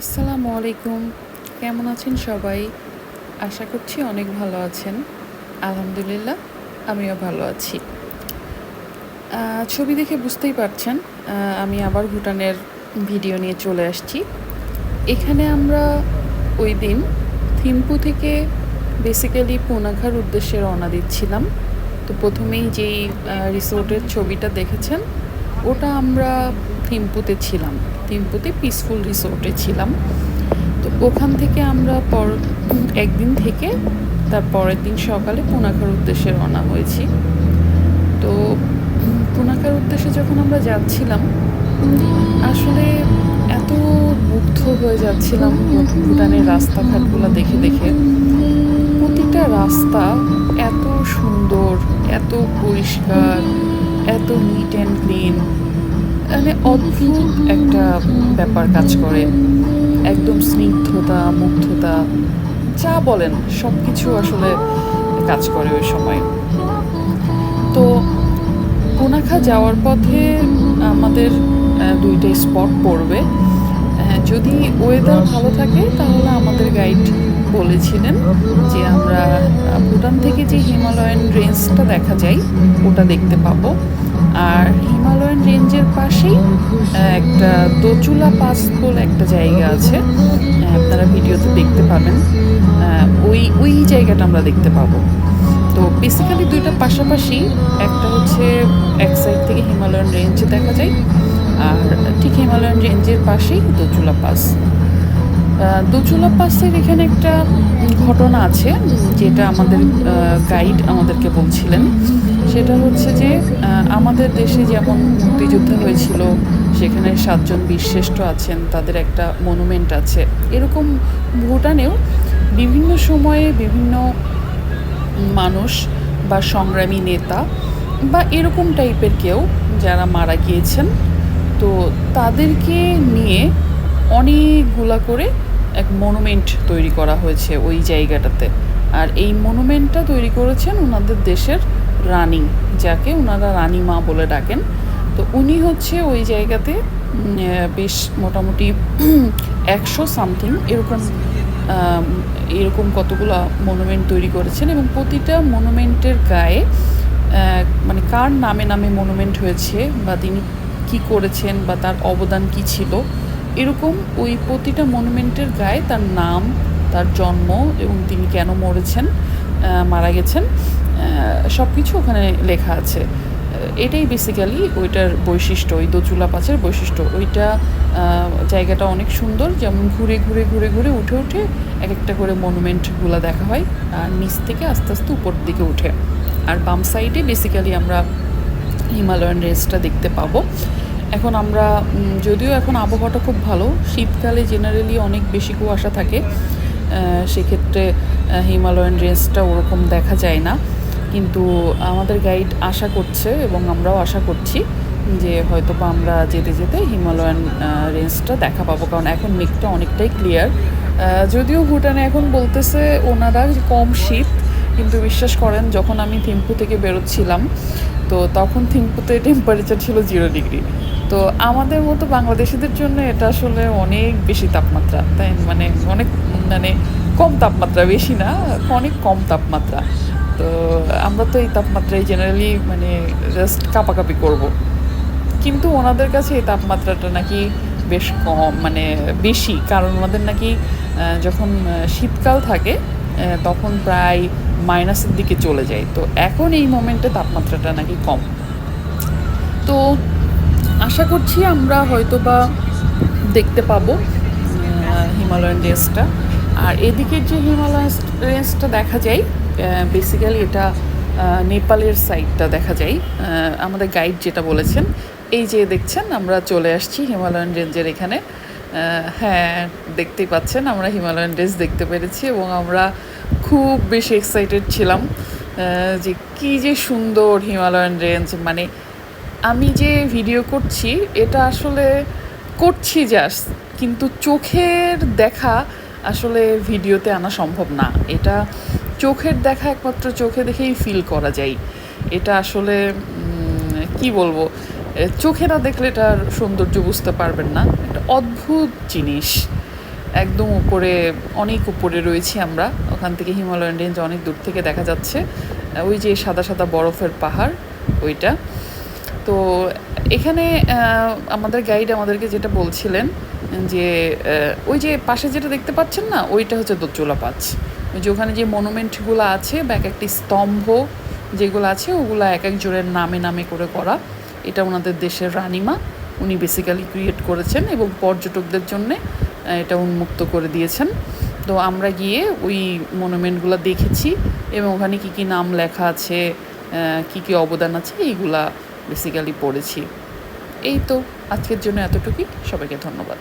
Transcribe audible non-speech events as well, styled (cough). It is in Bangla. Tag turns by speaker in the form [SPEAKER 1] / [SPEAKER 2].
[SPEAKER 1] আসসালামু আলাইকুম। কেমন আছেন সবাই? আশা করছি অনেক ভালো আছেন। আলহামদুলিল্লাহ, আমিও ভালো আছি। ছবি দেখে বুঝতেই পারছেন আমি আবার ভুটানের ভিডিও নিয়ে চলে আসছি। এখানে আমরা ওই দিন থিম্পু থেকে বেসিক্যালি পোনাঘার উদ্দেশ্যে রওনা দিচ্ছিলাম। তো প্রথমেই যেই রিসোর্টের ছবিটা দেখেছেন ওটা আমরা থিম্পুতে ছিলাম। থিম্পুতে পিসফুল রিসোর্টে ছিলাম। তো ওখান থেকে আমরা পর একদিন থেকে তার পরের দিন সকালে পুনাখার উদ্দেশ্যে রওনা হয়েছি। তো পুনাখার উদ্দেশ্যে যখন আমরা যাচ্ছিলাম, আসলে এত মুগ্ধ হয়ে যাচ্ছিলাম ভুটানের রাস্তাঘাটগুলো দেখে দেখে। প্রতিটা রাস্তা এত সুন্দর, এত পরিষ্কার। এত নিট অ্যান্ড ক্লিন মানে অদ্ভুত একটা ব্যাপার কাজ করে। একদম স্নিগ্ধতা, মুগ্ধতা, যা বলেন সব কিছু আসলে কাজ করে ওই সময়। তো কোনাখা যাওয়ার পথে আমাদের দুইটা স্পট পড়বে। যদি ওয়েদার ভালো থাকে, তাহলে আমাদের গাইড বলেছিলেন যে আমরা ভুটান থেকে যে হিমালয়ান রেঞ্জটা দেখা যায়, ওটা দেখতে পাবো। আর হিমালয়ান রেঞ্জের পাশেই একটা দোচুলা পাস বলে একটা জায়গা আছে। আপনারা ভিডিওতে দেখতে পাবেন। ওই ওই জায়গাটা আমরা দেখতে পাবো। তো বেসিক্যালি দুইটা পাশাপাশি একটা হচ্ছে এক সাইড থেকে হিমালয়ান রেঞ্জ দেখা যায়, আর ঠিক হিমালয়ান রেঞ্জের পাশেই দোচুলা পাস। দোচুলা পাসের এখানে একটা ঘটনা আছে, যেটা আমাদের গাইড আমাদেরকে বলছিলেন। সেটা হচ্ছে যে আমাদের দেশে যেমন মুক্তিযুদ্ধ হয়েছিল, সেখানে সাতজন বীরশ্রেষ্ঠ আছেন, তাদের একটা মনুমেন্ট আছে। এরকম ভুটানেও বিভিন্ন সময়ে বিভিন্ন মানুষ বা সংগ্রামী নেতা বা এরকম টাইপের কেউ যারা মারা গিয়েছেন, তো তাদেরকে নিয়ে অনেকগুলা করে এক মনুমেন্ট তৈরি করা হয়েছে ওই জায়গাটাতে। আর এই মনুমেন্টটা তৈরি করেছেন ওনাদের দেশের রানী, যাকে ওনারা রানী মা বলে ডাকেন। তো উনি হচ্ছে ওই জায়গাতে বেশ মোটামুটি (clears throat) একশো সামথিং এরকম এরকম কতগুলো মনুমেন্ট তৈরি করেছেন এবং প্রতিটা মনুমেন্টের গায়ে মানে কার নামে নামে মনুমেন্ট হয়েছে বা তিনি কি করেছেন বা তার অবদান কি ছিল এরকম ওই প্রতিটা মনুমেন্টের গায়ে তার নাম, তার জন্ম এবং তিনি কেন মরেছেন মারা গেছেন সব কিছু ওখানে লেখা আছে। এটাই বেসিক্যালি ওইটার বৈশিষ্ট্য, ওই দোচুলা পাচের বৈশিষ্ট্য। ওইটা জায়গাটা অনেক সুন্দর, যেমন ঘুরে ঘুরে ঘুরে ঘুরে উঠে উঠে এক একটা করে মনুমেন্টগুলো দেখা হয়, আর নিচ থেকে আস্তে আস্তে উপর দিকে উঠে। আর বাম সাইডে বেসিক্যালি আমরা হিমালয়ান রেঞ্জটা দেখতে পাবো। এখন আমরা যদিও এখন আবহাওয়াটা খুব ভালো, শীতকালে জেনারেলি অনেক বেশি কুয়াশা থাকে সেক্ষেত্রে হিমালয়ান রেঞ্জটা ওরকম দেখা যায় না। কিন্তু আমাদের গাইড আশা করছে এবং আমরাও আশা করছি যে হয়তো বা আমরা যেতে যেতে হিমালয়ান রেঞ্জটা দেখা পাবো। কারণ এখন মেঘটা অনেকটাই ক্লিয়ার যদিও ভুটানে এখন বলতেছে ওনারা কম শীত কিন্তু বিশ্বাস করেন, যখন আমি থিম্পু থেকে বেরোচ্ছিলাম, তো তখন থিম্পুতে টেম্পারেচার ছিল জিরো ডিগ্রি তো আমাদের মতো বাংলাদেশিদের জন্য এটা আসলে অনেক বেশি তাপমাত্রা, তাই মানে অনেক মানে কম তাপমাত্রা, বেশি না, অনেক কম তাপমাত্রা। তো আমরা তো এই তাপমাত্রায় জেনারেলি মানে জাস্ট কাপাকাপি করব। কিন্তু ওনাদের কাছে এই তাপমাত্রাটা নাকি বেশ কম মানে বেশি। কারণ ওনাদের নাকি যখন শীতকাল থাকে তখন প্রায় মাইনাসের দিকে চলে যায়। তো এখন এই মোমেন্টে তাপমাত্রাটা নাকি কম। তো আশা করছি আমরা হয়তো বা দেখতে পাবো হিমালয়ান রেঞ্জটা আর এদিকের যে হিমালয়ান রেঞ্জটা দেখা যায় বেসিক্যালি এটা নেপালের সাইডটা দেখা যায়। আমাদের গাইড যেটা বলেছেন, এই যে দেখছেন, আমরা চলে আসছি হিমালয়ান রেঞ্জের এখানে। হ্যাঁ দেখতেই পাচ্ছেন, আমরা হিমালয়ান রেঞ্জ দেখতে পেরেছি এবং আমরা খুব বেশি এক্সাইটেড ছিলাম যে কী যে সুন্দর হিমালয়ান রেঞ্জ মানে আমি যে ভিডিও করছি, এটা আসলে করছি জাস্ট কিন্তু চোখের দেখা আসলে ভিডিওতে আনা সম্ভব না। এটা চোখের দেখা একমাত্র চোখে দেখেই ফিল করা যায়। এটা আসলে কি বলব? চোখে না দেখলে এটার সৌন্দর্য বুঝতে পারবেন না। একটা অদ্ভুত জিনিস। একদম উপরে, অনেক উপরে রয়েছি আমরা। ওখান থেকে হিমালয়ান রেঞ্জ অনেক দূর থেকে দেখা যাচ্ছে। ওই যে সাদা সাদা বরফের পাহাড়, ওইটা। তো এখানে আমাদের গাইড আমাদেরকে যেটা বলছিলেন যে ওই যে পাশে যেটা দেখতে পাচ্ছেন না, ওইটা হচ্ছে দোচোলা পাচ। ওই যে ওখানে যে মনুমেন্টগুলো আছে, বা এক একটি স্তম্ভ যেগুলো আছে, ওগুলো এক একজনের নামে নামে করে করা। এটা ওনাদের দেশের রানিমা। উনি বেসিক্যালি ক্রিয়েট করেছেন এবং পর্যটকদের জন্যে এটা উন্মুক্ত করে দিয়েছেন। তো আমরা গিয়ে ওই মনুমেন্টগুলো দেখেছি এবং ওখানে কি কি নাম লেখা আছে কি কি অবদান আছে, এইগুলা বেসিক্যালি পড়েছি। এই তো, আজকের জন্য এতটুকুই। সবাইকে ধন্যবাদ।